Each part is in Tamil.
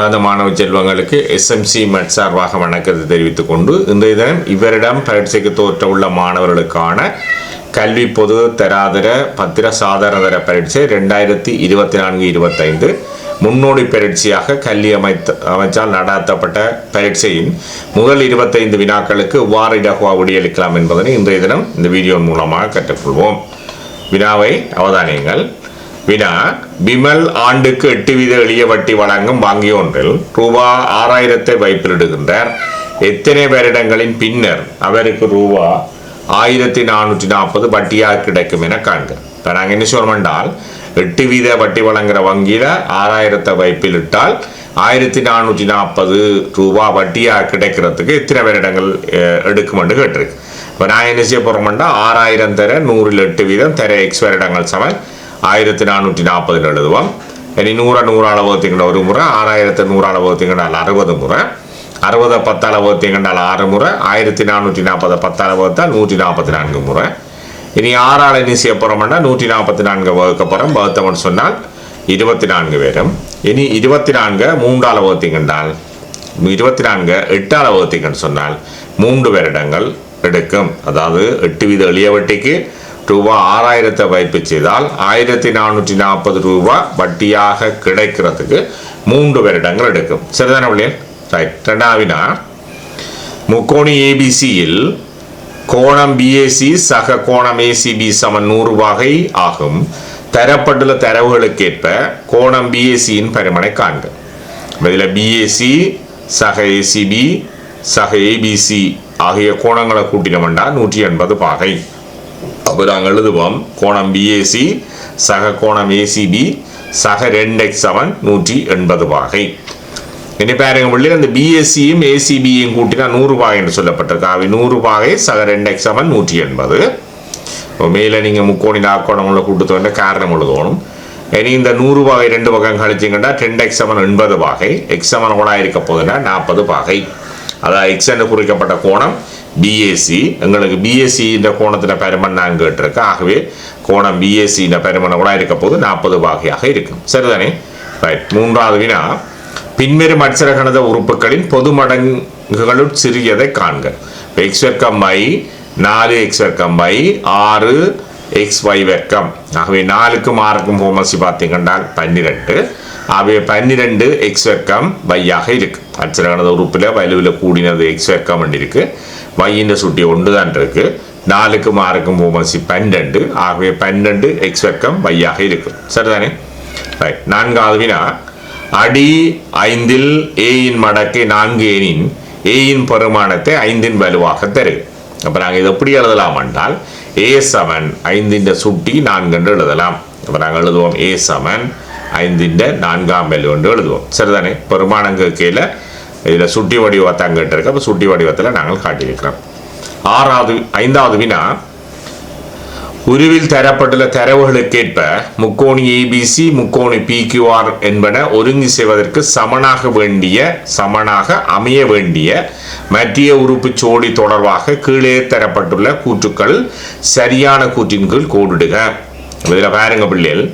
அந்த மாணவ செல்வங்களுக்கு எஸ்எம்சி மெட் சார்பாக வணக்கத்தை தெரிவித்துக் கொண்டு இன்றைய தினம் இவரிடம் பரீட்சைக்கு தோற்ற உள்ள மாணவர்களுக்கான கல்வி பொது தராதர பத்திர சாதாரண தர பரீட்சை ரெண்டாயிரத்தி இருபத்தி நான்கு இருபத்தைந்து முன்னோடி பரீட்சையாக கல்வி அமைத்த அமைச்சால் நடாத்தப்பட்ட பரீட்சையின் முதல் இருபத்தைந்து வினாக்களுக்கு எவ்வாறு இலகுவா விடியளிக்கலாம் என்பதனை இன்றைய தினம் இந்த வீடியோ மூலமாக கற்றுக்கொள்வோம். வினாவை அவதானியங்கள். வினா விமல் ஆண்டுக்கு எட்டு வீத எளிய வட்டி வழங்கும் வங்கி ஒன்றில் ரூபா ஆறாயிரத்தை வைப்பிலிடுகின்றார். எத்தனை வருடங்களின் பின்னர் அவருக்கு ரூபா ஆயிரத்தி நானூற்றி நாற்பது வட்டியாக கிடைக்கும் என காண்க. இப்போ நாங்கள் என்ன சொல்றோம் எட்டு வீத வட்டி வழங்குற வங்கியில் ஆறாயிரத்தை வைப்பில் இட்டால் ஆயிரத்தி நானூற்றி நாற்பது ரூபா வட்டியாக கிடைக்கிறதுக்கு எத்தனை வருடங்கள் எடுக்குமென்று கேட்டிருக்கு. இப்போ நான் என்ன செய்ய போகிறோம்னா ஆறாயிரம் தர நூறில் எட்டு வீதம் தர எக்ஸ் வருடங்கள் சமன். ஆயிரத்தி நானூற்றி நாற்பதில் எழுதுவோம். இனி நூறை நூறால் வகுத்தீங்கன்னா ஒரு முறை ஆறாயிரத்து நூறால் வகுத்தீங்கன்னால் அறுபது முறை அறுபதை பத்தால் வகுத்தீங்கன்னால் ஆறு முறை ஆயிரத்தி நானூற்றி நாற்பதை பத்தால் வகுத்தால் நூற்றி நாற்பத்தி நான்கு முறை. இனி ஆறால் இனி செய்ய போகிறோம்னா நூற்றி நாற்பத்தி நான்கு வகுக்க போகிறோம் வகுத்தவன் சொன்னால் இருபத்தி நான்கு பேரும். இனி இருபத்தி நான்கு மூன்றால் வகுத்தீங்கன்னால் இருபத்தி நான்கு எட்டால் வகுத்தீங்கன்னு சொன்னால் மூன்று வருடங்கள் எடுக்கும். அதாவது எட்டு வீத எளிய வட்டிக்கு ரூபா ஆறாயிரத்தை வைப்பு செய்தால் ஆயிரத்தி நானூற்றி நாற்பது ரூபா வட்டியாக கிடைக்கிறதுக்கு மூன்று வருடங்கள் எடுக்கும். சரிதானே பிள்ளைகள்? ரைட் ரெண்டாவினா முக்கோணி ஏபிசியில் கோணம் பிஏசி சக கோணம் ஏசிபி சமன் நூறு வகை ஆகும். தரப்பட்டுள்ள தரவுகளுக்கேற்ப கோணம் பிஏசியின் பரிமனை காண்க. இதில் பிஏசி சக ஏசிபி சக ஏபிசி ஆகிய கோணங்களை கூட்டினோம்னா நூற்றி எண்பது பாகை அப்போ நாங்கள் எழுதுவோம் கோணம் பிஏசி சக கோணம் ஏசிபி சக ரெண்டு எக்ஸ் செவன் நூற்றி எண்பது வாகை இனி பாருங்க பிள்ளைகள் இந்த பிஎஸ்சியும் ஏசிபியும் கூட்டினா நூறு பாகை என்று சொல்லப்பட்டிருக்கு. அவை நூறு பாகை சக ரெண்டு எக்ஸ் செவன் நூற்றி எண்பது. இப்போ மேலே நீங்கள் முக்கோணி நாக்கோணங்களை கூட்டு வேண்டிய காரணம் எழுதணும். இனி இந்த நூறு பாகை ரெண்டு பக்கம் கழிச்சிங்கன்னா ரெண்டு எக்ஸ் செவன் எண்பது பாகை. எக்ஸ் செவன் கூட இருக்க போதுன்னா நாற்பது பாகை. அதாவது எக்ஸ் என்று குறிக்கப்பட்ட கோணம் பிஎஸ்சி எங்களுக்கு பிஎஸ்சி இந்த கோணத்தில் பெருமன் நான் கேட்டிருக்கு ஆகவே கோணம் பிஎஸ்சி இந்த கூட இருக்க போது நாற்பது வகையாக இருக்கும். சரிதானே? ரைட் மூன்றாவது வினா. பின்வரும் அட்சர கணித உறுப்புகளின் பொது மடங்குகளுள் சிறியதை காண்க. எக்ஸ் வர்க்கம் பை நாலு எக்ஸ் வர்க்கம் பை ஆறு எக்ஸ் ஒய் வர்க்கம். ஆகவே நாலுக்கும் ஆறுக்கும் ஹோமசி பார்த்தீங்கன்றால் பன்னிரெண்டு. ஆகவே பன்னிரெண்டு எக்ஸ் வர்க்கம் பையாக இருக்கு. அட்சர கணித உறுப்பில் வலுவில் கூடினது எக்ஸ் வர்க்கம் இருக்கு. வையின்ற சுட்டி ஒன்று தான் இருக்கு நாலுக்கும் ஆறுக்கும் ஹோமசி பன்னெண்டு ஆகவே பன்னெண்டு எக்ஸ் வர்க்கம் வையாக இருக்கும். சரிதானே? ரைட் நான்காவது வினா. அடி ஐந்தில் ஏயின் மடக்கை நான்கு எனின் ஏயின் பெருமானத்தை ஐந்தின் வலுவாக தரு. அப்போ நாங்கள் இதை எப்படி எழுதலாம் என்றால் ஏ சமன் ஐந்தின் சுட்டி நான்கு என்று எழுதலாம். அப்போ நாங்கள் எழுதுவோம் ஏ சமன் ஐந்தின் நான்காம் வலு என்று எழுதுவோம். சரிதானே? பெருமானங்கள் கீழே இதில் சுட்டி வடிவத்தை அங்கே இருக்கு. அப்போ சுட்டி வடிவத்தில் நாங்கள் காட்டியிருக்கிறோம். ஆறாவது ஐந்தாவது வினா உருவில் தரப்பட்டுள்ள தரவுகளுக்கேற்ப முக்கோணி ஏபிசி முக்கோணி பிக்யூஆர் என்பன ஒருங்கி செய்வதற்கு சமனாக வேண்டிய சமனாக அமைய வேண்டிய மத்திய உறுப்பு சோடி தொடர்பாக கீழே தரப்பட்டுள்ள கூற்றுக்கள் சரியான கூற்றின் கீழ் கோடிடுக. இதில் பாருங்க பிள்ளைகள்.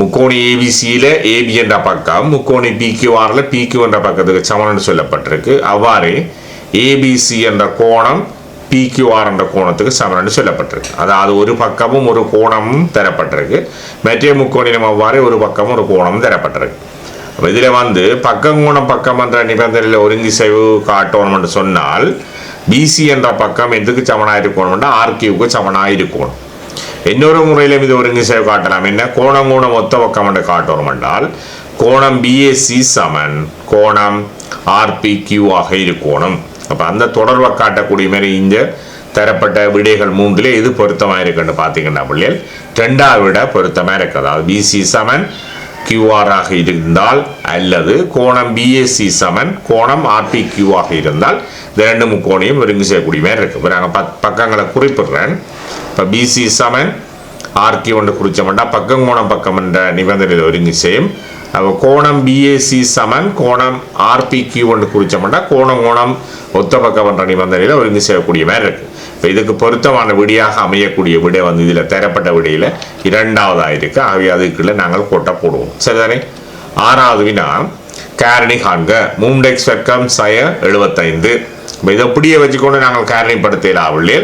முக்கோணி ஏபிசியில் ஏபி என்ற பக்கம் முக்கோணி பிக்யூஆரில் பிக்யூ என்ற பக்கத்துக்கு சமன்னு சொல்லப்பட்டிருக்கு. அவ்வாறு ஏபிசி என்ற கோணம் பிக்யூஆர் என்ற கோணத்துக்கு சமன்னு சொல்லப்பட்டிருக்கு. அதாவது ஒரு பக்கமும் ஒரு கோணமும் தரப்பட்டிருக்கு. மற்ற முக்கோணியிலும் அவ்வாறு ஒரு பக்கமும் ஒரு கோணமும் தரப்பட்டிருக்கு. இதில் வந்து பக்கம் கோணம் பக்கம் என்ற நிபந்தனையில் ஒருங்கிசைவு என்று சொன்னால் பிசி என்ற பக்கம் எதுக்கு சமனாக இருக்கணும்னா ஆர்கியூக்கு சமனாக இருக்கணும் இன்னொரு முறையிலும் இது ஒருங்கிசைவு காட்டலாம். என்ன? கோணம் கோணம் ஒத்த பக்கம் என்று காட்டணும் என்றால் கோணம் பிஏசி சமன் கோணம் ஆர்பி கியூ ஆக இருக்கணும். அப்போ அந்த தொடர்பை காட்டக்கூடிய மாதிரி இந்த தரப்பட்ட விடைகள் மூன்றில் எது பொருத்தமாக இருக்குன்னு பார்த்தீங்கன்னா பிள்ளைகள் ரெண்டாவது விட பொருத்தமாக இருக்கு அதாவது பிசி சமன் கியூஆர் ஆக இருந்தால் அல்லது கோணம் பிஎஸ்சி சமன் கோணம் ஆர்பி கியூ ஆக இருந்தால் இந்த ரெண்டு முக்கோணையும் ஒருங்கு செய்யக்கூடிய மாதிரி இருக்குது. இப்போ நாங்கள் பத் பக்கங்களை குறிப்பிடுறேன். இப்போ பிசி சமன் ஆர்கி ஒன்று குறிச்சோம்னா பக்கம் கோணம் பக்கம் என்ற நிபந்தனையில் ஒருங்கி செய்யும் அப்போ கோணம் பிஏசி சமன் கோணம் ஆர்பி கியூ ஒன்று குறிச்சோம்னா கோணம் கோணம் ஒத்த பக்கம் என்ற நிபந்தனையில் ஒருங்கி செய்யக்கூடிய மாதிரி இருக்கு. இப்போ இதுக்கு பொருத்தமான விடியாக அமையக்கூடிய விடை வந்து இதில் தரப்பட்ட விடையில் இரண்டாவதாக இருக்கு ஆகவே அதுக்குள்ள நாங்கள் கொட்டை போடுவோம். சரிதானே? ஆறாவது வினா கேரணி காண்க மூண்டெக்ஸ் வெக்கம் சய எழுபத்தைந்து இப்போ இதை அப்படியே வச்சுக்கொண்டு நாங்கள் கேரணி காரணிப்படுத்தலாவில்லை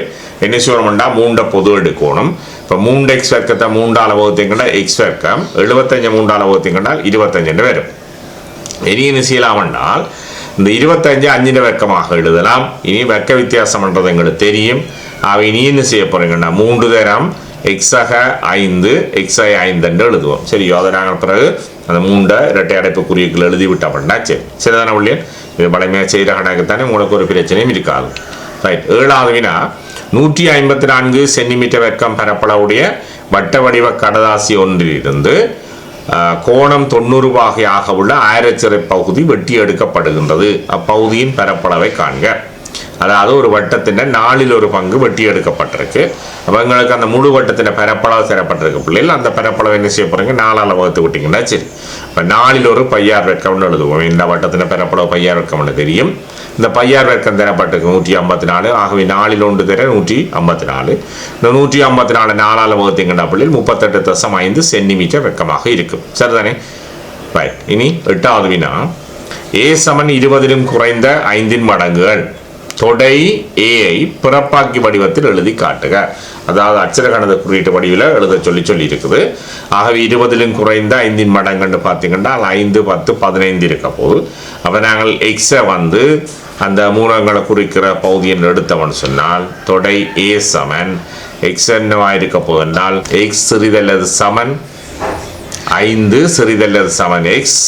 என்ன செய்யணும்டா மூண்டை பொது எடுக்கணும். இப்போ மூண்டு எக்ஸ் வர்க்கத்தை மூண்டால வகுத்தீங்கன்னா எக்ஸ் வர்க்கம் எழுபத்தஞ்சு மூண்டால வகுத்தீங்கன்னா இருபத்தஞ்சுன்னு வரும். இனி என்ன செய்யலாம்னால் இந்த இருபத்தஞ்சு அஞ்சின் வர்க்கமாக எழுதலாம். இனி வர்க்க வித்தியாசம்ன்றது எங்களுக்கு தெரியும். அவை இனி என்ன செய்ய போகிறீங்கன்னா மூன்று தரம் எக்ஸாக ஐந்து எக்ஸாக ஐந்து என்று எழுதுவோம். சரி அதை நாங்கள் பிறகு அந்த மூண்டை இரட்டை அடைப்பு குறியீடுகள் எழுதி விட்டோம்னா சரி. சரிதானே உள்ளே இது பழமையாக செய்கிற கணக்கு தானே உங்களுக்கு ஒரு பிரச்சனையும் இருக்காது. ரைட் ஏழாவது வினா நூற்றி ஐம்பத்தி நான்கு சென்டிமீட்டர் வெக்கம் பரப்பளவுடைய வட்ட வடிவ கடதாசி ஒன்றிலிருந்து கோணம் தொண்ணூறு வகையாக உள்ள ஆயிரச்சிறை பகுதி வெட்டி எடுக்கப்படுகின்றது அப்பகுதியின் பரப்பளவை காண்க. அதாவது ஒரு வட்டத்தின் நாலில் ஒரு பங்கு வெட்டி எடுக்கப்பட்டிருக்கு அப்போ எங்களுக்கு அந்த முழு வட்டத்தின் பரப்பளவு சேரப்பட்டிருக்கு. பிள்ளைகள் அந்த பரப்பளவு என்ன செய்ய போறீங்க? நாலால் வகுத்து விட்டிங்கன்னா சரி. இப்போ நாளில் ஒரு பையார் வெக்கம்னு எழுதுவோம். இந்த வட்டத்தின் பரப்பளவு பையார் வெக்கம்னு தெரியும். இந்த பையார் வெட்கம் தரப்பட்டிருக்கு நூற்றி ஐம்பத்தி நாலு ஆகவே நாலில் ஒன்று தர நூற்றி ஐம்பத்தி நாலு இந்த நூற்றி ஐம்பத்தி நாலு நாலால் வகுத்தீங்கன்னா பிள்ளைகள் முப்பத்தெட்டு தசம் ஐந்து சென்டிமீட்டர் வெக்கமாக இருக்கும். சரிதானே? ரைட் இனி எட்டாவது வினா. ஏ சமன் இருபதிலும் குறைந்த ஐந்தின் மடங்குகள். தொடை ஏஐ பிறப்பாக்கி வடிவத்தில் எழுதி காட்டுக. அதாவது அச்சர கணத குறியீட்டு வடிவில் எழுத சொல்லி சொல்லி இருக்குது ஆகவே இருபதிலும் குறைந்த ஐந்தின் மடங்குன்னு பார்த்தீங்கன்னா ஐந்து பத்து பதினைந்து இருக்க போது அப்போ நாங்கள் எக்ஸை வந்து அந்த மூலங்களை குறிக்கிற பகுதியில் எடுத்தவன் சொன்னால் தொடை ஏ சமன் எக்ஸ் என்னவாக இருக்க போது என்றால் எக்ஸ் சிறிதல்லது சமன் ஐந்து சிறிதல்லது சமன் எக்ஸ்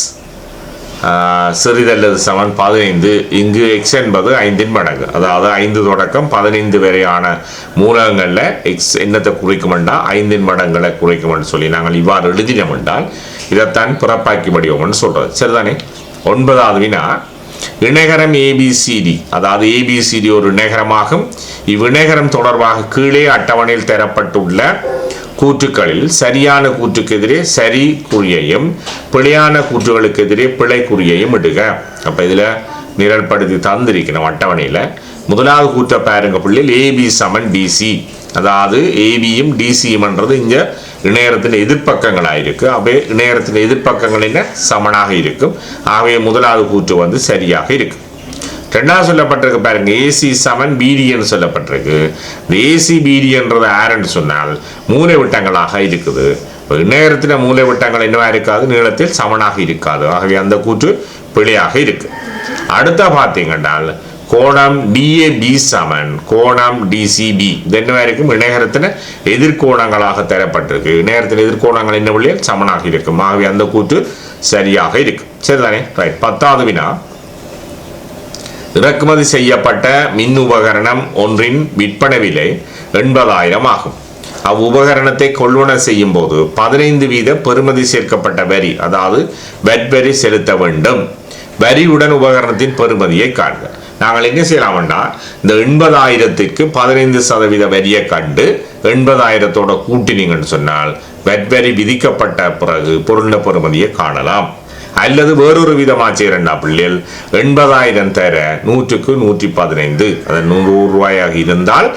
சிறிதல்லது சமன் பதினைந்து. இங்கு எக்ஸ் என்பது ஐந்தின் மடங்கு. அதாவது ஐந்து தொடக்கம் பதினைந்து வரையான மூலகங்களில் எக்ஸ் என்னத்தை குறிக்கும் என்றால் ஐந்தின் மடங்களை குறிக்கும் என்று சொல்லி நாங்கள் இவ்வாறு எழுதினோம் என்றால் இதைத்தான் பிறப்பாக்கி வடிவம்னு சொல்கிறது சரிதானே? ஒன்பதாவது வினா. இணைகரம் ஏபிசிடி அதாவது ஏபிசிடி ஒரு இணைகரமாகும். இவ்விணைகரம் தொடர்பாக கீழே அட்டவணையில் தரப்பட்டுள்ள கூற்றுக்களில் சரியான கூற்றுக்கு எதிரே சரி குறியையும் பிழையான கூற்றுகளுக்கு எதிரே பிழை குறியையும் இடுக. அப்போ இதில் நிரல்படுத்தி தந்திருக்கணும் அட்டவணையில். முதலாவது கூற்றை பாருங்க பிள்ளைகள் ஏபி சமன் டிசி அதாவது ஏபியும் டிசியும்ன்றது இங்கே இணையத்தின் எதிர்ப்பக்கங்களாக இருக்குது அவை இணையத்தின் எதிர்ப்பக்கங்களின் சமனாக இருக்கும். ஆகவே முதலாவது கூற்று வந்து சரியாக இருக்கும் ரெண்டாவது சொல்லப்பட்டிருக்கு பாருங்க. ஏசி சமன் பிடின்னு சொல்லப்பட்டிருக்கு. இந்த ஏசி பிடின்றது ஆறுன்னு சொன்னால் மூலை விட்டங்களாக இருக்குது. நேரத்தில் மூலை விட்டங்கள் என்னவா இருக்காது? நீளத்தில் சமனாக இருக்காது. ஆகவே அந்த கூற்று பிழையாக இருக்கு. அடுத்த பார்த்தீங்கன்னால் கோணம் டிஏபி சமன் கோணம் டிசிபி இது என்னவா இருக்கும்? இணையரத்தில் எதிர்கோணங்களாக தரப்பட்டிருக்கு. இணையரத்தில் எதிர்கோணங்கள் என்ன வழியில்? சமனாக இருக்கும். ஆகவே அந்த கூற்று சரியாக இருக்கு. சரிதானே? ரைட் பத்தாவது வினா. இறக்குமதி செய்யப்பட்ட மின் உபகரணம் ஒன்றின் விற்பனை விலை எண்பதாயிரம் ஆகும். அவ் உபகரணத்தை கொள்வன செய்யும் போது பதினைந்து வீத பெறுமதி சேர்க்கப்பட்ட வரி அதாவது வெட் வரி செலுத்த வேண்டும். வரியுடன் உபகரணத்தின் பெறுமதியை காண்க. நாங்கள் என்ன செய்யலாம்னா இந்த எண்பதாயிரத்திற்கு பதினைந்து சதவீத வரியை கண்டு எண்பதாயிரத்தோட கூட்டினீங்கன்னு சொன்னால் வெட் வரி விதிக்கப்பட்ட பிறகு பொருள பெறுமதியை காணலாம். அல்லது வேறொரு விதமாக செய்யறா பிள்ளைகள்? எண்பதாயிரம் தர நூற்றுக்கு நூற்றி பதினைந்து அது நூறு ரூபாயாக இருந்தால்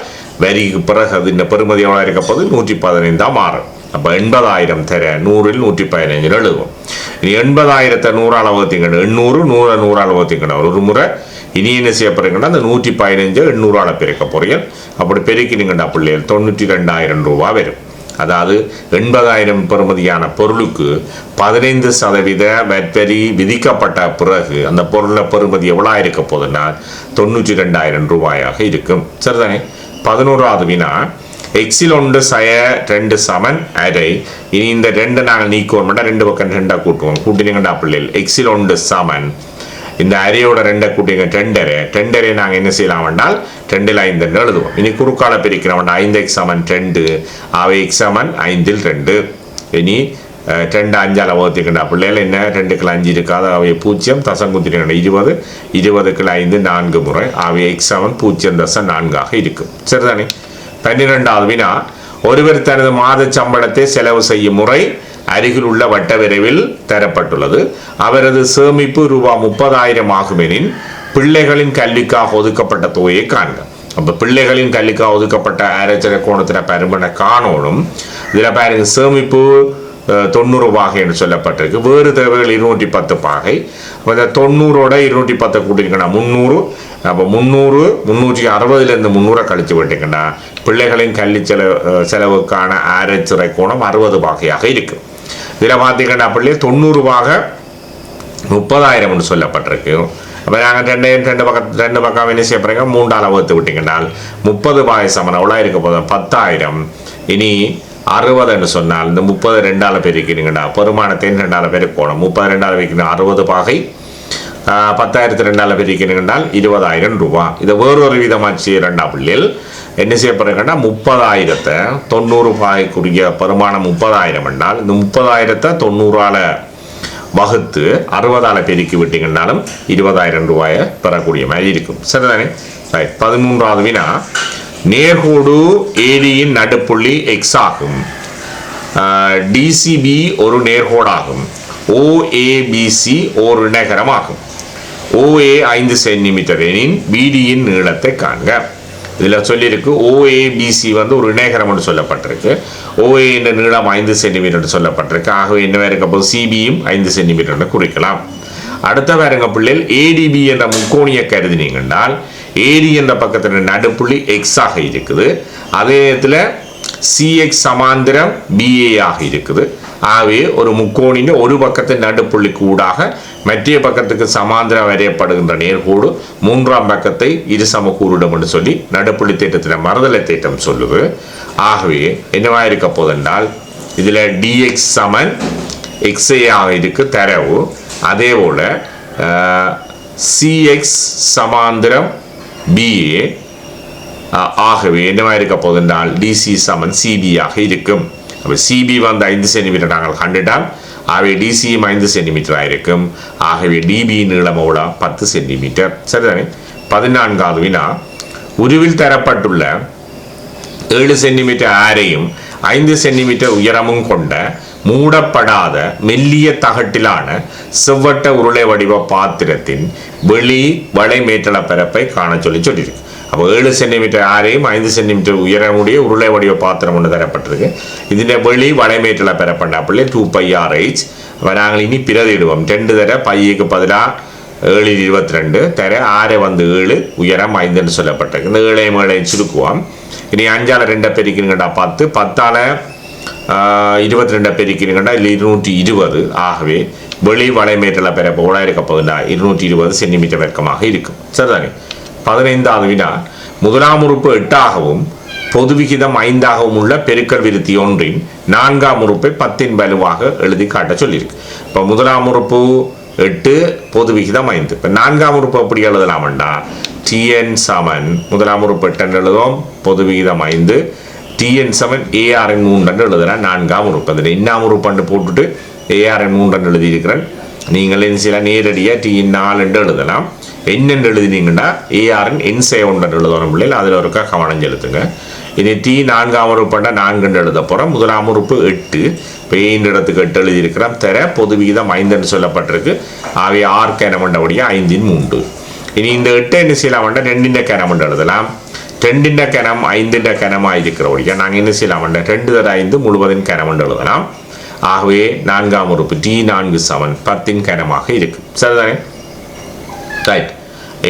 வரிக்கு பிறகு அது இந்த பெறுமதி எவ்வளோ இருக்கப்போது நூற்றி பதினைந்தாக மாறும். அப்போ எண்பதாயிரம் தர நூறில் நூற்றி பதினைஞ்சில் எழுதுவோம். இனி எண்பதாயிரத்தை நூறால் வகுத்தீங்கன்னா எண்ணூறு நூறு நூறால் வகுத்தீங்கன்னா ஒரு முறை. இனி என்ன செய்ய போறீங்கன்னா அந்த நூற்றி பதினஞ்சு எண்ணூறால் பெருக்க போறீங்க. அப்படி பெருக்கினீங்கன்னா பிள்ளைகள் தொண்ணூற்றி ரெண்டாயிரம் ரூபா வரும். அதாவது எண்பதாயிரம் பெறுமதியான பொருளுக்கு பதினைந்து சதவீத வரி விதிக்கப்பட்ட பிறகு அந்த பொருளை பெறுமதி எவ்வளோ இருக்க போதுன்னா தொண்ணூற்றி ரெண்டாயிரம் ரூபாயாக இருக்கும். சரிதானே? பதினோராவது வினா. எக்ஸில் ஒன்று சய ரெண்டு சமன் அரை. இனி இந்த ரெண்டு நாங்கள் நீக்குவோம். ரெண்டு பக்கம் ரெண்டாக கூட்டுவோம். கூட்டினீங்கன்னா பிள்ளைகள் எக்ஸில் ஒன்று சமன் இந்த அரியோட ரெண்டை கூட்டிங்க டெண்டரு டெண்டரை நாங்கள் என்ன செய்யலாம் என்றால் ரெண்டில் ஐந்துன்னு எழுதுவோம். இனி குறுக்கால பிரிக்கிறோம் ஐந்து எக்ஸாமன் சமன் ரெண்டு அவை எக்ஸாமன் ஐந்தில் ரெண்டு. இனி ரெண்டு அஞ்சால் வகுத்துக்கின்ற பிள்ளைகள் என்ன? ரெண்டுக்குள்ள அஞ்சு இருக்காது. அவை பூஜ்ஜியம் தசம் குத்திரிக்கணும் இருபது. இருபதுக்குள்ள ஐந்து நான்கு முறை. அவை எக்ஸாமன் பூஜ்ஜியம் தசம் நான்காக இருக்கும். சரிதானே? பன்னிரெண்டாவது வினா. ஒருவர் தனது மாத சம்பளத்தை செலவு செய்யும் முறை அருகில் உள்ள வட்ட விரைவில் தரப்பட்டுள்ளது. அவரது சேமிப்பு ரூபாய் முப்பதாயிரம் ஆகுமெனின் பிள்ளைகளின் கல்விக்காக ஒதுக்கப்பட்ட தொகையை காண்க. அப்போ பிள்ளைகளின் கல்விக்காக ஒதுக்கப்பட்ட ஆரச்சர கோணத்தில் பெருமனை காணோனும். இதில் பாருங்க சேமிப்பு தொண்ணூறு பாகை என்று சொல்லப்பட்டிருக்கு. வேறு தேவைகள் இருநூற்றி பத்து பாகை. அப்போ இந்த தொண்ணூறோட இருநூற்றி பத்தை கூட்டிங்கன்னா முந்நூறு. அப்போ முந்நூறு முந்நூற்றி அறுபதுலேருந்து முந்நூறை கழித்து விட்டீங்கன்னா பிள்ளைகளின் கல்வி செலவு செலவுக்கான ஆரச்சிறை கோணம் அறுபது பாகையாக இருக்கும் இதில் பார்த்தீங்கன்னா அப்படியே தொண்ணூறு முப்பதாயிரம்னு சொல்லப்பட்டிருக்கு. அப்போ நாங்கள் ரெண்டு ரெண்டு பக்கம் ரெண்டு பக்கம் என்ன செய்ய போகிறீங்க மூன்றால் வகுத்து விட்டீங்கன்னால் முப்பது பாயசம் சமன் எவ்வளோ இருக்க போதும். பத்தாயிரம். இனி அறுபதுன்னு சொன்னால் இந்த முப்பது ரெண்டால் பெருக்கிறீங்கடா பெருமானத்தையும் ரெண்டால் பெருக்கணும் முப்பது ரெண்டால் வைக்கணும் அறுபது பாகை. பத்தாயிரத்து ரெண்டால் பெருக்கிறீங்கன்னால் இருபதாயிரம் ரூபா. இதை வேறொரு விதமாச்சு ரெண்டாம் பிள்ளைகள் என்ன செய்ய போகிறீங்கன்னா முப்பதாயிரத்தை தொண்ணூறு ரூபாய்க்குரிய பெருமானம் முப்பதாயிரம் என்றால் இந்த முப்பதாயிரத்தை தொண்ணூறால வகுத்து அறுபதால பெருக்கி விட்டீங்கன்னாலும் இருபதாயிரம் ரூபாயை பெறக்கூடிய மாதிரி இருக்கும். சரிதானே? ரைட் பதிமூன்றாவது வினா நேர்கோடு ஏடியின் நடுப்புள்ளி எக்ஸ் ஆகும். டிசிபி ஒரு நேர்கோடாகும். ஓஏபிசி ஒரு நகரமாகும். ஓஏ ஐந்து சென்டிமீட்டர் எனின் பிடியின் நீளத்தை காண்க. இதில் சொல்லியிருக்கு ஓஏபிசி வந்து ஒரு இணைகரம்னு சொல்லப்பட்டிருக்கு. ஓஏ என்ற நீளம் ஐந்து சென்டிமீட்டர் சொல்லப்பட்டிருக்கு. ஆகவே என்ன இருக்க போது சிபியும் ஐந்து சென்டிமீட்டர்னு குறிக்கலாம். அடுத்த வேறுங்க பிள்ளைகள் ஏடிபி என்ற முக்கோணிய கருதினீங்கன்னால் ஏடி என்ற பக்கத்தில் நடுப்புள்ளி எக்ஸாக இருக்குது. அதே நேரத்தில் சிஎக்ஸ் சமாந்திரம் பிஏ ஆக இருக்குது. ஆகவே ஒரு முக்கோணின் ஒரு பக்கத்தின் நடுப்புள்ளி கூடாக மற்றைய பக்கத்துக்கு சமாந்திரம் வரையப்படுகின்ற நேர்கோடு மூன்றாம் பக்கத்தை இரு சமக்கூறிடும் என்று சொல்லி நடுப்புள்ளி தேட்டத்தில் மறுதலை தேட்டம் சொல்லுது. ஆகவே என்னவாக இருக்க போதென்றால் இதில் டிஎக்ஸ் சமன் எக்ஸ்ஏ ஆக இருக்கு தரவு. அதே போல் சிஎக்ஸ் சமாந்திரம் பிஏ ஆகவே என்னவா இருக்க போதென்றால் டிசி சமன் சிபி ஆக இருக்கும். அப்போ சிபி வந்து ஐந்து சென்டிமீட்டர் நாங்கள் கண்டுட்டால் ஆகவே டிசியும் ஐந்து சென்டிமீட்டராக இருக்கும். ஆகவே டிபி நீளமோட பத்து சென்டிமீட்டர் சரிதானே? பதினான்காவது வினா. உருவில் தரப்பட்டுள்ள ஏழு சென்டிமீட்டர் ஆரையும் ஐந்து சென்டிமீட்டர் உயரமும் கொண்ட மூடப்படாத மெல்லிய தகட்டிலான செவ்வட்ட உருளை வடிவ பாத்திரத்தின் வெளி வளை மேற்றள பரப்பை காண சொல்லி சொல்லியிருக்கு. அப்போ ஏழு சென்டிமீட்டர் ஆறையும் ஐந்து சென்டிமீட்டர் உயரமுடைய உருளை வடிவ பாத்திரம் ஒன்று தரப்பட்டிருக்கு. இதில் வெளி வலைமேட்டில் பெறப்பட்ட அப்படியே டூ பை ஆர் ஐச் அப்போ நாங்கள் இனி பிரதிடுவோம் ரெண்டு தர பையக்கு பதிலாக ஏழு இருபத்தி ரெண்டு தர ஆறு வந்து ஏழு உயரம் ஐந்துன்னு சொல்லப்பட்டிருக்கு இந்த ஏழையும் ஏழையும் சுருக்குவோம் இனி அஞ்சால் ரெண்டை பெருக்கினுங்கடா பத்து பத்தால் இருபத்தி ரெண்டை பெருக்கினுங்கடா இல்லை இருநூற்றி இருபது ஆகவே வெளி வலைமேட்டில் பெற போல இருக்க போகுதுண்டா இருநூற்றி இருபது சென்டிமீட்டர் வெக்கமாக இருக்கும் சரிதானே பதினைந்தாவது வினா முதலாம் உறுப்பு எட்டாகவும் பொது விகிதம் ஐந்தாகவும் உள்ள பெருக்கல் விருத்தி ஒன்றின் நான்காம் உறுப்பை பத்தின் வலுவாக எழுதி காட்ட சொல்லியிருக்கு. இப்போ முதலாம் உறுப்பு எட்டு பொது விகிதம் ஐந்து. இப்போ நான்காம் உறுப்பு எப்படி எழுதலாமண்டா? டிஎன் சமன். முதலாம் உறுப்பு எட்டுன்னு எழுதுவோம் பொது விகிதம் ஐந்து. டிஎன் சமன் ஏஆர்என் மூன்றன் எழுதுறேன் நான்காம் உறுப்பு. அதில் இன்னாம் உறுப்புன்னு போட்டுட்டு ஏஆர்என் மூன்றன் எழுதியிருக்கிறேன். நீங்கள் என்ன செய்யலாம்? நேரடியாக டிஎன் நாலுன்று எழுதலாம். என்னென்று எழுதினீங்கன்னா ஏஆர்என் என் சேவன் எழுதணும் பிள்ளைகள். அதில் ஒருக்கா கவனம் செலுத்துங்க. இனி டி நான்காம் உறுப்புன்னா நான்குன்னு எழுத போகிறோம் முதலாம் உறுப்பு எட்டு. இப்போ இடத்துக்கு எட்டு எழுதியிருக்கிறோம். தர பொது விகிதம் ஐந்துன்னு சொல்லப்பட்டிருக்கு. அவை ஆறு கனமண்டபடியாக ஐந்தின் மூன்று. இனி இந்த எட்டு என்ன செய்யலாமண்டா ரெண்டின் கனமண்டு எழுதலாம். ரெண்டின் கனம் ஐந்தின் கனமாக இருக்கிறபடியாக நாங்கள் என்ன செய்யலாமண்டா ரெண்டு தர ஐந்து முழுவதின் கனமண்டு எழுதலாம். ஆகவே நான்காம் உறுப்பு டி நான்கு சமன் பத்தின் கனமாக இருக்குது சரிதானே? ரைட்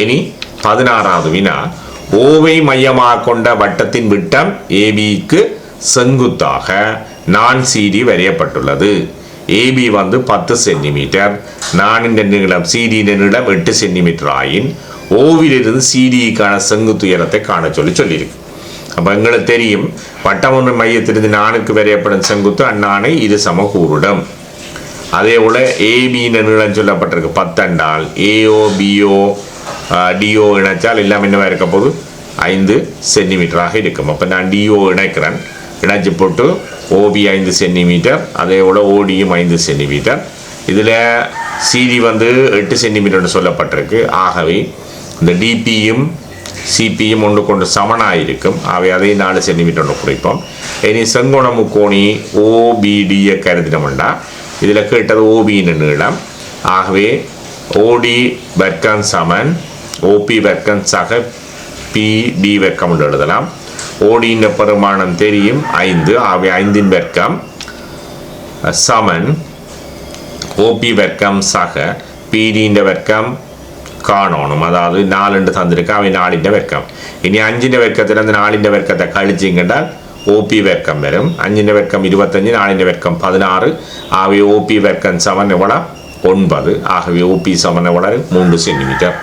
இனி பதினாறாவது வினா. ஓவை மையமாக கொண்ட வட்டத்தின் விட்டம் ஏபிக்கு செங்குத்தாக நான் சிடி வரையப்பட்டுள்ளது. ஏபி வந்து பத்து சென்டிமீட்டர். நானின் நீளம் சிடியின் நீளம் எட்டு சென்டிமீட்டர் ஆயின் ஓவிலிருந்து சிடிக்கான செங்குத்து உயரத்தை காண சொல்லி சொல்லியிருக்கு. அப்போ எங்களுக்கு தெரியும் வட்டம் ஒன்று மையத்திலிருந்து நானுக்கு வரையப்படும் செங்குத்து அந்நாணை இது சமகூருடம் அதே போல் ஏபின்னு நீளம் சொல்லப்பட்டிருக்கு. பத்தண்டால் ஏஓ பிஓ டிஓ இணைச்சால் எல்லாம் என்னவாக இருக்க போது ஐந்து சென்டிமீட்டராக இருக்கும். அப்போ நான் டிஓ இணைக்கிறேன். இணைச்சி போட்டு ஓபி ஐந்து சென்டிமீட்டர் அதே போல் ஓடியும் ஐந்து சென்டிமீட்டர். இதில் சிடி வந்து எட்டு சென்டிமீட்டர்னு சொல்லப்பட்டிருக்கு. ஆகவே இந்த டிபியும் சிபியும் ஒன்று கொண்டு சமனாக இருக்கும் அவை அதை நாலு சென்டிமீட்டர் ஒன்று குறிப்போம். இனி செங்கோண முக்கோணி ஓபிடியை கருதினோம்னா இதில் கேட்டது ஓபின்னு நீளம் ஆகவே ஓடி வர்க்கம் சமன் ஓபி வர்க்கம் சக பிடி வர்க்கம் என்று எழுதலாம் ஓடியின் பெருமானம் தெரியும் ஐந்து ஆகவே ஐந்தின் வர்க்கம் സമൻ ഒ പി വെർക്കം സഹ പീരീൻ്റെ വെർക്കം കാണണം അതായത് നാലുണ്ട് തന്നിരിക്കുക അവ നാലിൻ്റെ വെർക്കം ഇനി അഞ്ചിൻ്റെ വെർക്കത്തിൽ அந்த നാലിൻ്റെ വെർക്കത്തെ കളിച്ചിങ്ങണ്ടാൽ ഒ പി വെർക്കം വരും അഞ്ചിൻ്റെ വെർക്കം ഇരുപത്തഞ്ച് നാലിൻ്റെ വെർക്കം പതിനാറ് ആവെ ഒ പി വെർക്കം സമൻ എവള ஒன்பது ஆகவே ஓபி சமன் எவ்வளவு மூன்று சென்டிமீட்டர்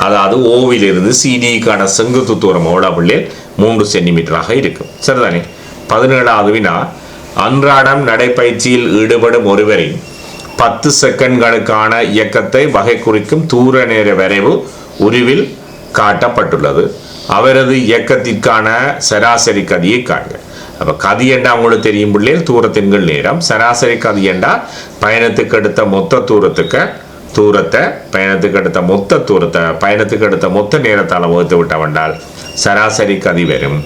அதாவது ஓவிலிருந்து சிடிக்கான செங்குத்து தூரம் எவ்வளோ பிள்ளைகள் மூன்று சென்டிமீட்டராக இருக்கும் சரிதானே பதினேழாவது வினா அன்றாடம் நடைப்பயிற்சியில் ஈடுபடும் ஒருவரின் பத்து செகண்ட்களுக்கான இயக்கத்தை வகை குறிக்கும் தூர நேர வரைவு உருவில் காட்டப்பட்டுள்ளது அவரது இயக்கத்திற்கான சராசரி கதியை காண்க. அப்போ கதி என்றா உங்களுக்கு தெரியும் பிள்ளைகள் தூரத்தின்கள் நேரம். சராசரி கதி என்றா பயணத்துக்கு எடுத்த மொத்த தூரத்துக்கு தூரத்தை பயணத்துக்கு எடுத்த மொத்த தூரத்தை பயணத்துக்கு எடுத்த மொத்த நேரத்தால் வகுத்து விட்டவென்றால் சராசரி கதி வரும்.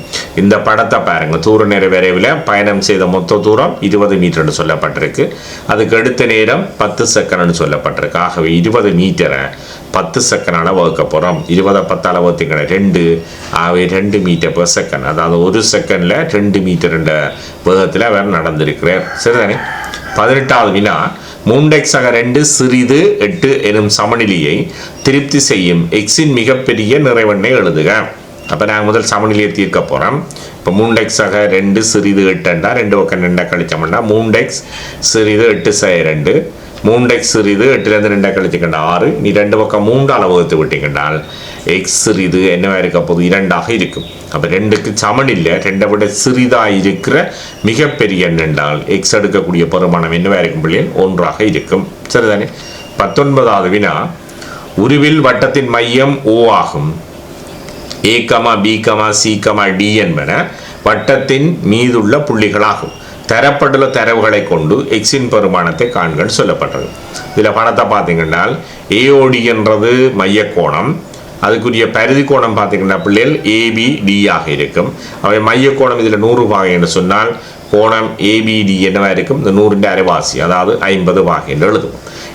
இந்த படத்தை பாருங்க. தூர நேர விரைவில் பயணம் செய்த மொத்த தூரம் இருபது மீட்டர்னு சொல்லப்பட்டிருக்கு. அதுக்கு அடுத்த நேரம் பத்து செகண்ட்னு சொல்லப்பட்டிருக்கு. ஆகவே இருபது மீட்டரை பத்து செகண்டால் வகுக்க போகிறோம் இருபதை பத்தால் வகுத்தீங்கன்னா ரெண்டு ஆகவே ரெண்டு மீட்டர் பர் செகண்ட் அதாவது ஒரு செகண்டில் ரெண்டு மீட்டர் என்ற வேகத்தில் அவர் நடந்திருக்கிறார். சரிதானே? பதினெட்டாவது வினா. மூண்டெக்ஸ் ரெண்டு சிறிது எட்டு எனும் சமநிலையை திருப்தி செய்யும் எக்ஸின் மிகப்பெரிய நிறைவெண்ணை எழுதுக. அப்போ நான் முதல் சமநிலையை தீர்க்க போகிறோம் இப்போ மூண்டெக்ஸ் ரெண்டு சிறிது எட்டுண்டா ரெண்டு பக்கம் ரெண்டாக கழிச்சோம்னா மூண்டெக்ஸ் சிறிது எட்டு ரெண்டு. ரெண்டு மூண்டெக்ஸ் சிறிது எட்டுலேருந்து ரெண்டாக கழிச்சுக்கண்டா ஆறு. நீ ரெண்டு பக்கம் மூன்றால் வகுத்து விட்டீங்கன்றால் எக்ஸ் சிறிது என்னவாக இருக்க போது இரண்டாக இருக்கும். அப்போ ரெண்டுக்கு சமன் இல்லை ரெண்டை விட சிறிதாக இருக்கிற மிகப்பெரிய எண் என்றால் எக்ஸ் எடுக்கக்கூடிய பெருமானம் என்னவாக இருக்கும் பிள்ளைகள் ஒன்றாக இருக்கும். சரிதானே? பத்தொன்பதாவது வினா. உருவில் வட்டத்தின் மையம் ஓ ஆகும். A comma B comma C comma D என்பன வட்டத்தின் மீதுள்ள புள்ளிகளாகும். தரப்பட்டுள்ள தரவுகளை கொண்டு எக்ஸின் பெருமானத்தை காண்கள் சொல்லப்பட்டது. இதில் பணத்தை பார்த்தீங்கன்னா ஏஓடி என்றது மையக்கோணம். அதுக்குரிய பரிதி கோணம் பார்த்தீங்கன்னா பிள்ளைகள் ஏபிடி ஆக இருக்கும். அவை மையக்கோணம் இதில் நூறு பாகை என்று சொன்னால் கோணம் ஏபிடி என்னவா இருக்கும்? இந்த நூறிൻ്റെ அரைவாசி அதாவது ஐம்பது வாகைன்னு என்று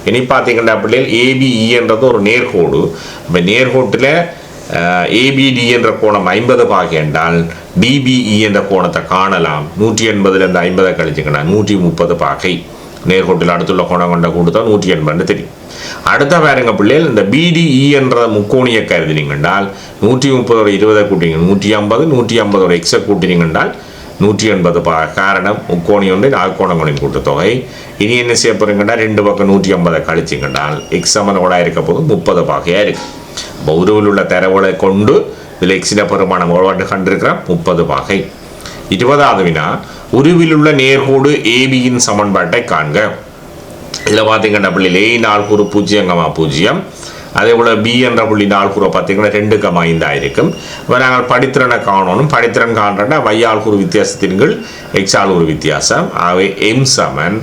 இனி பார்த்தீங்கன்னா பிள்ளைகள் ஏபிஇ e என்றது ஒரு நேர்கோடு. அப்போ நேர்கோட்டில் ஏபிடி என்ற கோணம் ஐம்பது பாகை என்றால் டிபிஇ என்ற கோணத்தை காணலாம். நூற்றி எண்பதுலேருந்து ஐம்பதை கழிச்சுக்கணும் நூற்றி முப்பது பாகை நேர்கோட்டில் அடுத்துள்ள கோணம் கொண்ட கூடுதா நூற்றி எண்பதுன்னு தெரியும். அடுத்த பாருங்க பிள்ளைகள் இந்த பிடிஇ என்ற முக்கோணியை கருதினீங்கன்றால் நூற்றி முப்பதோட இருபதை கூட்டிங்க நூற்றி ஐம்பது நூற்றி ஐம்பதோட எக்ஸை கூட்டினீங்கன்றால் நூற்றி எண்பது பா காரணம். முக்கோணி ஒன்று நாற்கோணங்களின் கூட்டுத்தொகை. இனி என்ன செய்ய போகிறீங்கன்னா ரெண்டு பக்கம் நூற்றி ஐம்பதை கழிச்சிங்கன்றால் எக்ஸ் சமனோட இருக்க போது முப்பது பாகையாக இருக்குது பௌருவிலுள்ள உள்ள தரவுகளை கொண்டு இதில் எக்ஸின பெருமானம் எவ்வளோ கண்டிருக்கிறோம் முப்பது வகை இருபதாவது வினா உருவில் உள்ள நேர்கோடு ஏபியின் சமன்பாட்டை காண்க இதில் பார்த்தீங்கன்னா புள்ளி ஏ நாள் கூறு பூஜ்ஜியம் கமா பூஜ்ஜியம் அதே போல் பி என்ற புள்ளி நாள் கூற பார்த்தீங்கன்னா ரெண்டு கமா ஐந்தாக இருக்கும் இப்போ நாங்கள் படித்திறனை காணணும் படித்திறன் காண்றோன்னா வையாள் கூறு வித்தியாசத்தின்கள் எக்ஸால் ஒரு வித்தியாசம் ஆகவே எம் சமன்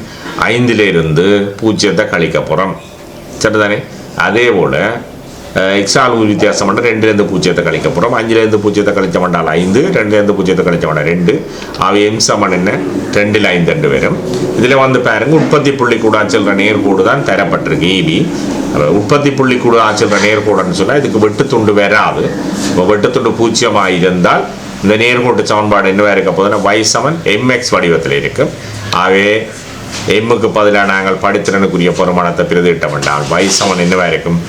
ஐந்திலிருந்து பூஜ்ஜியத்தை கழிக்க போகிறோம் சரிதானே அதே போல் எக்ஸால் வித்தியாசம் பண்ணால் ரெண்டுலேருந்து பூஜ்ஜியத்தை கழிக்க போகிறோம் அஞ்சுலேருந்து பூஜ்ஜியத்தை கழிச்ச மாட்டால் ஐந்து ரெண்டுலேருந்து பூஜ்ஜியத்தை கழிச்ச மாட்டால் ரெண்டு. அவை எம்சம் என்ன? ரெண்டில் ஐந்து ரெண்டு வரும். இதில் வந்து பாருங்க உற்பத்தி புள்ளி கூட செல்ற நேர்கோடு தான் தரப்பட்டிருக்கு ஏபி உற்பத்தி புள்ளி கூட செல்ற நேர்கோடுன்னு சொன்னால் இதுக்கு வெட்டுத்துண்டு வராது. இப்போ வெட்டுத்துண்டு பூஜ்ஜியமாக இருந்தால் இந்த நேர்கோட்டு சமன்பாடு என்னவாக இருக்க போதுன்னா வை சமன் எம்எக்ஸ் வடிவத்தில் இருக்கும். ஆகவே எம்முக்கு பதிலாக நாங்கள் படித்திறனுக்குரிய பெருமானத்தை பிரதியிட்டம் என்றால் y சமன் என்னவாக இருக்கும்?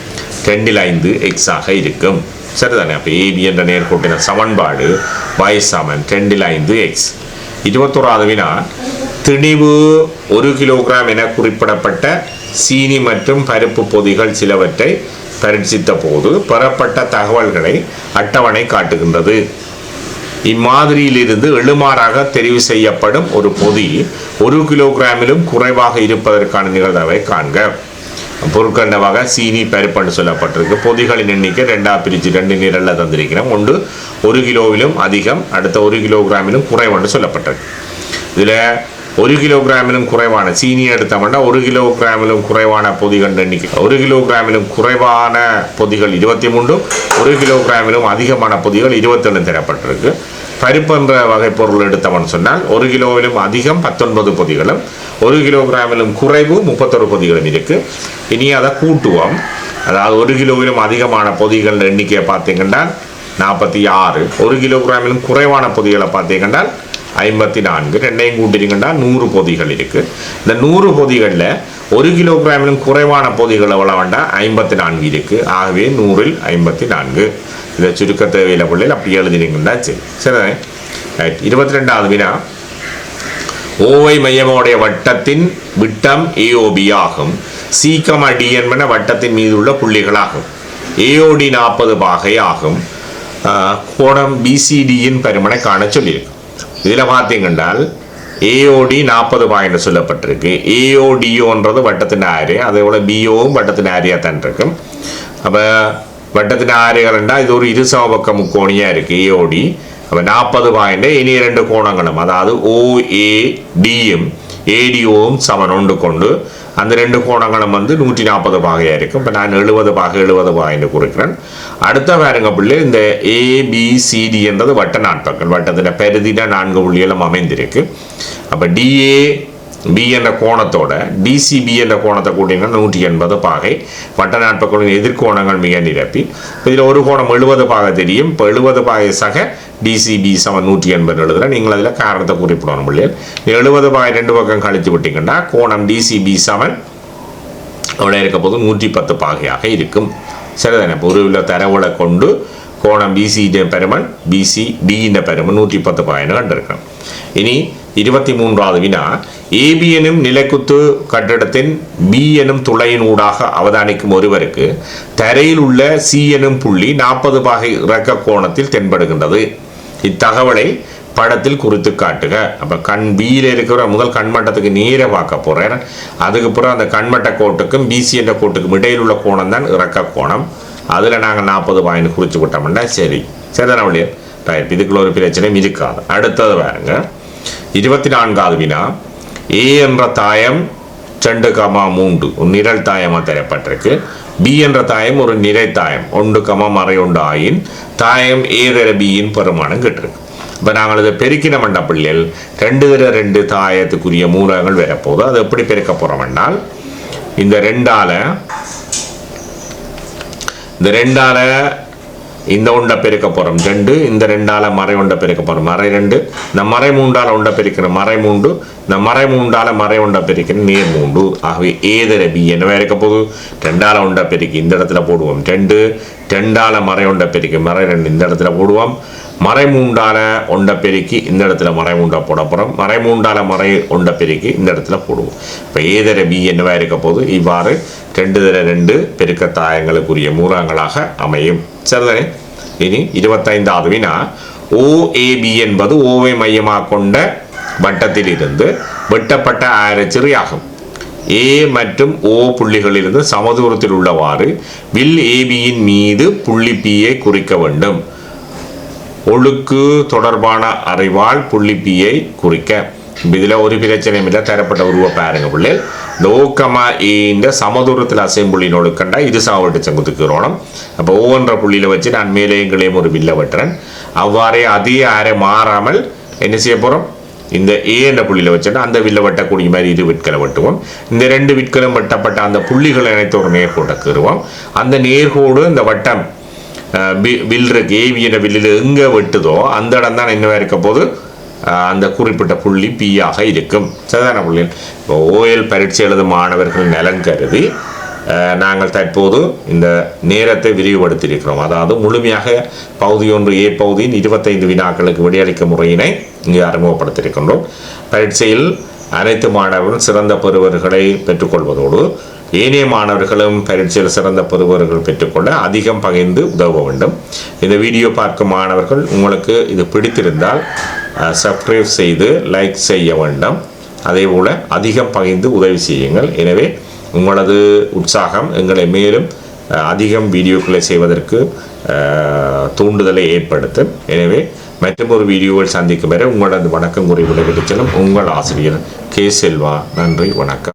ரெண்டில் ஐந்து எக்ஸாக இருக்கும். சரிதானே? அப்போ ஏபி என்ற நேர்கோட்டின சமன்பாடு y சமன் ரெண்டில் ஐந்து எக்ஸ் இருபத்தோராவது வினா திணிவு ஒரு கிலோகிராம் என குறிப்பிடப்பட்ட சீனி மற்றும் பருப்பு பொதிகள் சிலவற்றை பரீட்சித்த போது பெறப்பட்ட தகவல்களை அட்டவணை காட்டுகின்றது. இம்மாதிரியிலிருந்து எழுமாறாக தெரிவு செய்யப்படும் ஒரு பொதி ஒரு கிலோகிராமிலும் குறைவாக இருப்பதற்கான நிகழ்தகவை காண்க. பொருட்கண்டமாக சீனி பருப்புன்னு சொல்லப்பட்டிருக்கு. பொதிகளின் எண்ணிக்கை ரெண்டாக பிரித்து ரெண்டு நிரலில் தந்திருக்கிறோம். ஒன்று ஒரு கிலோவிலும் அதிகம் அடுத்த ஒரு கிலோகிராமிலும் குறைவுன்னு சொல்லப்பட்டிருக்கு. இதில் ஒரு கிலோகிராமிலும் குறைவான சீனி எடுத்தோம்னா ஒரு கிலோகிராமிலும் குறைவான பொதிகள் எண்ணிக்கை ஒரு கிலோகிராமிலும் குறைவான பொதிகள் இருபத்தி மூன்றும் ஒரு கிலோகிராமிலும் அதிகமான பொதிகள் இருபத்தேழு தரப்பட்டிருக்கு பருப்பு என்ற வகை பொருள் எடுத்தவன் சொன்னால் ஒரு கிலோவிலும் அதிகம் பத்தொன்பது பொதிகளும் ஒரு கிலோகிராமிலும் குறைவு முப்பத்தொரு பொதிகளும் இருக்குது இனி அதை கூட்டுவோம் அதாவது ஒரு கிலோவிலும் அதிகமான பொதிகள் எண்ணிக்கையை பார்த்தீங்கன்னா நாற்பத்தி ஆறு ஒரு கிலோகிராமிலும் குறைவான பொதிகளை பார்த்தீங்கன்னா ஐம்பத்தி நான்கு. ரெண்டையும் கூட்டிருக்கா நூறு பொதிகள் இருக்குது இந்த நூறு பொதிகளில் ஒரு கிலோகிராமிலும் குறைவான பொதிகள் எவ்வளோ வேண்டாம் ஐம்பத்தி நான்கு இருக்குது ஆகவே நூறில் ஐம்பத்தி நான்கு. இதை சுருக்க தேவையில் பிள்ளைகள் அப்படி எழுதினீங்கன்னா சரி சரி ரைட் இருபத்தி ரெண்டாவது வினா. ஓவை மையமுடைய வட்டத்தின் விட்டம் ஏஓபி ஆகும். சீக்கமா டி என்பன வட்டத்தின் மீது உள்ள புள்ளிகளாகும் ஏஓடி நாற்பது பாகை ஆகும். ஆஹ், கோணம் பிசிடியின் பருமனை காண சொல்லியிருக்கு இதில் பார்த்தீங்கன்றால் ஏஓடி நாற்பது பாயிண்ட் சொல்லப்பட்டிருக்கு. ஏஓடிஓன்றது வட்டத்தின் ஆரே அதேபோல் பிஓவும் வட்டத்தின் ஆரியாக தான் இருக்கும். அப்போ வட்டத்தின் ஆறுகள்ண்டா இது ஒரு இருசமபக்க முக்கோணியாக இருக்குது ஏஓடி அப்போ நாற்பது பாயிண்ட் இனி இரண்டு கோணங்களும் அதாவது ஓஏடியும் ஏடிஓவும் சமன் ஒன்று கொண்டு அந்த ரெண்டு கோணங்களும் வந்து நூற்றி நாற்பது பாகையாக இருக்கும். இப்போ நான் எழுபது பாகை எழுபது பாகைன்னு குறிக்கிறேன். அடுத்த பாருங்க பிள்ளை இந்த ஏபிசிடி என்றது வட்ட நாட்பங்கள் வட்டத்தில் பெருதின நான்கு புள்ளிகளும் அமைந்திருக்கு. அப்போ டிஏ பி என்ற கோணத்தோட டிசிபி என்ற கோணத்தை கூட்டினால் நூற்றி எண்பது பாகை. வட்ட நாட்பக்களின் எதிர்கோணங்கள் மிக நிரப்பி. இதில் ஒரு கோணம் எழுபது பாகை தெரியும். இப்போ எழுபது பாகை சக டிசிபி சமன் நூற்றி எண்பது எழுதுகிறேன் நீங்கள் அதில் காரணத்தை குறிப்பிடணும் பிள்ளைகள் எழுபது பாகை ரெண்டு பக்கம் கழித்து விட்டீங்கன்னா கோணம் டிசிபி சமன் எவ்வளோ இருக்க போது நூற்றி பத்து பாகையாக இருக்கும். சரிதானே? பொருவில் தரவுகளை கொண்டு கோணம் பிசியின் பெருமன் பிசி டியின் பெருமன் நூற்றி பத்து பாகைன்னு கண்டிருக்கணும் இனி இருபத்தி மூன்றாவது வினா ஏபி எனும் நிலைக்குத்து கட்டிடத்தின் பி எனும் துளையின் ஊடாக அவதானிக்கும் ஒருவருக்கு தரையில் உள்ள சி எனும் புள்ளி நாற்பது பாகை இறக்க கோணத்தில் தென்படுகின்றது. இத்தகவலை படத்தில் குறித்து காட்டுக. அப்போ கண் பியில் இருக்கிற முதல் கண்மட்டத்துக்கு நேரே பார்க்க போகிறேன் அதுக்கப்புறம் அந்த கண்மட்ட கோட்டுக்கும் பிசி என்ற கோட்டுக்கும் இடையில் உள்ள கோணம் தான் இறக்க கோணம். அதில் நாங்கள் நாற்பது பாயிண்ட் குறித்து விட்டோம்னா சரி. சரிதானே வழியர் ரைட் இதுக்குள்ள ஒரு பிரச்சனையும் இருக்காது அடுத்தது பாருங்க. இருபத்தி நான்காவது வினா. ஏ என்ற தாயம் ரெண்டு கமா மூன்று. ஒரு நிரல் தாயமாக தரப்பட்டிருக்கு. பி என்ற தாயம் ஒரு நிறை தாயம். ஒன்று கமா மறை ஒன்று ஆயின் தாயம் ஏ தர பியின் பெருமானம் கேட்டிருக்கு. இப்போ நாங்கள் இதை பெருக்கின மண்ட பிள்ளைகள். ரெண்டு தர ரெண்டு தாயத்துக்குரிய மூலங்கள் வரப்போகுது. அது எப்படி பெருக்க போகிறோம்னால் இந்த ரெண்டால் இந்த ரெண்டால இந்த உண்டை பெருக்க போகிறோம் ரெண்டு இந்த ரெண்டால மறை உண்டை பெருக்க போகிறோம் மறை ரெண்டு இந்த மறை மூண்டால உண்டை பெருக்கிற மறை மூண்டு இந்த மறை மூண்டால மறை உண்டை பெருக்கிற நீர் மூண்டு ஆகவே ஏதர பி என்னவா இருக்க போகுது? ரெண்டால உண்டை பெருக்கி இந்த இடத்துல போடுவோம். ரெண்டு ரெண்டால மறை உண்டை பெருக்கி மறை ரெண்டு இந்த இடத்துல போடுவோம். மறைமூண்டால ஒண்டை பெருக்கி இந்த இடத்துல மறைமூண்டா போட போகிறோம் மறைமூண்டால மறை ஒண்டை பெருக்கி இந்த இடத்துல போடுவோம். இப்போ ஏதர பி என்னவா இருக்க போது இவ்வாறு ரெண்டு தர ரெண்டு பெருக்க தாயங்களுக்குரிய மூலங்களாக அமையும். சரிதானே? இனி இருபத்தைந்தாவது வினா. ஓஏபி என்பது ஓவை மையமாக கொண்ட வட்டத்தில் இருந்து வெட்டப்பட்ட ஆரச்சிறு ஆகும் ஏ மற்றும் ஓ புள்ளிகளிலிருந்து சமதூரத்தில் உள்ளவாறு வில் ஏபியின் மீது புள்ளி பியை குறிக்க வேண்டும். ஒழுக்கு தொடர்பான அறிவால் புள்ளிப்பியை குறிக்க. இதில் ஒரு பிரச்சனையும் இல்லை தரப்பட்ட உருவ பாருங்க பிள்ளை. இந்த ஓக்கமா இந்த சமதூரத்தில் அசைம்புள்ளின் ஒழுக்கண்டா இது சாவட்டு செங்குத்துக்கிறோம் அப்போ ஒவ்வொன்ற புள்ளியில் வச்சு நான் மேலேங்களையும் ஒரு வில்ல வெட்டுறேன். அவ்வாறே அதே ஆரை மாறாமல் என்ன செய்ய போகிறோம் இந்த ஏ என்ற புள்ளியில் வச்சோன்னா அந்த வில்ல வெட்டக்கூடிய மாதிரி இரு விட்களை வெட்டுவோம். இந்த ரெண்டு விட்களும் வெட்டப்பட்ட அந்த புள்ளிகள் அனைத்து ஒரு நேர்கோட்டை கீறுவோம். அந்த நேர்கோடு இந்த வட்டம் வில் இருக்கு ஏவி வில்லில் எங்கே வெட்டுதோ அந்த இடம் தான் என்னவாக இருக்க போது அந்த குறிப்பிட்ட புள்ளி பியாக இருக்கும். சாதாரண புள்ளி இப்போ ஓஎல் பரீட்சை எழுதும் மாணவர்கள் நலன் கருதி நாங்கள் தற்போது இந்த நேரத்தை விரிவுபடுத்தியிருக்கிறோம். அதாவது முழுமையாக பகுதி ஒன்று ஏ பகுதியின் இருபத்தைந்து வினாக்களுக்கு விடையளிக்கும் முறையினை இங்கு அறிமுகப்படுத்தியிருக்கின்றோம். பரீட்சையில் அனைத்து மாணவர்களும் சிறந்த பெறுவர்களை பெற்றுக்கொள்வதோடு ஏனைய மாணவர்களும் பரீட்சையில் சிறந்த பெறுவர்கள் பெற்றுக்கொள்ள அதிகம் பகிர்ந்து உதவ வேண்டும். இந்த வீடியோ பார்க்கும் மாணவர்கள் உங்களுக்கு இது பிடித்திருந்தால் சப்ஸ்கிரைப் செய்து லைக் செய்ய வேண்டும். அதே போல் அதிகம் பகிர்ந்து உதவி செய்யுங்கள். எனவே உங்களது உற்சாகம் எங்களை மேலும் அதிகம் வீடியோக்களை செய்வதற்கு தூண்டுதலை ஏற்படுத்தும். எனவே மற்றொரு வீடியோவில் சந்திக்கும் வரை உங்களது வணக்கம் கூறி விடைபெற்றுச் செல்லும் உங்கள் ஆசிரியர் கே செல்வா. நன்றி வணக்கம்.